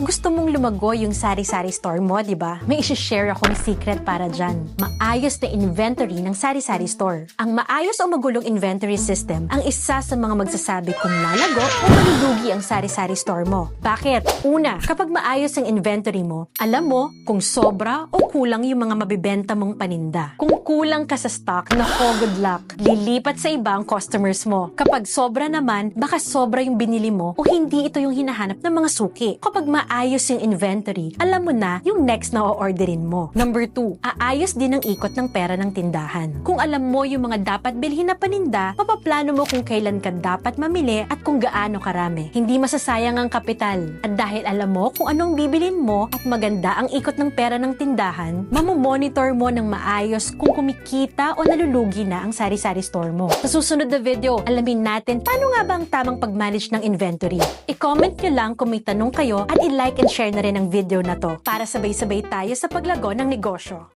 Gusto mong lumago yung sari-sari store mo, di ba? May isi-share akong secret para dyan. Maayos na inventory ng sari-sari store. Ang maayos o magulong inventory system ang isa sa mga magsasabi kung lalago o malulugi ang sari-sari store mo. Bakit? Una, kapag maayos ang inventory mo, alam mo kung sobra o kulang yung mga mabibenta mong paninda. Kung kulang ka sa stock, nako good luck. Lilipat sa iba ang customers mo. Kapag sobra naman, baka sobra yung binili mo o hindi ito yung hinahanap ng mga suki. Kapag maayos yung inventory, alam mo na yung next na o-orderin mo. Number two, aayos din ang ikot ng pera ng tindahan. Kung alam mo yung mga dapat bilhin na paninda, mapaplano mo kung kailan ka dapat mamili at kung gaano karami. Hindi masasayang ang kapital. At dahil alam mo kung anong bibilin mo at maganda ang ikot ng pera ng tindahan, mamomonitor mo ng maayos kung kumikita o nalulugi na ang sari-sari store mo. Sa susunod na video, alamin natin paano nga ba ang tamang pag-manage ng inventory. I-comment nyo lang kung may tanong kayo at i-like and share na rin ang video na to para sabay-sabay tayo sa paglago ng negosyo.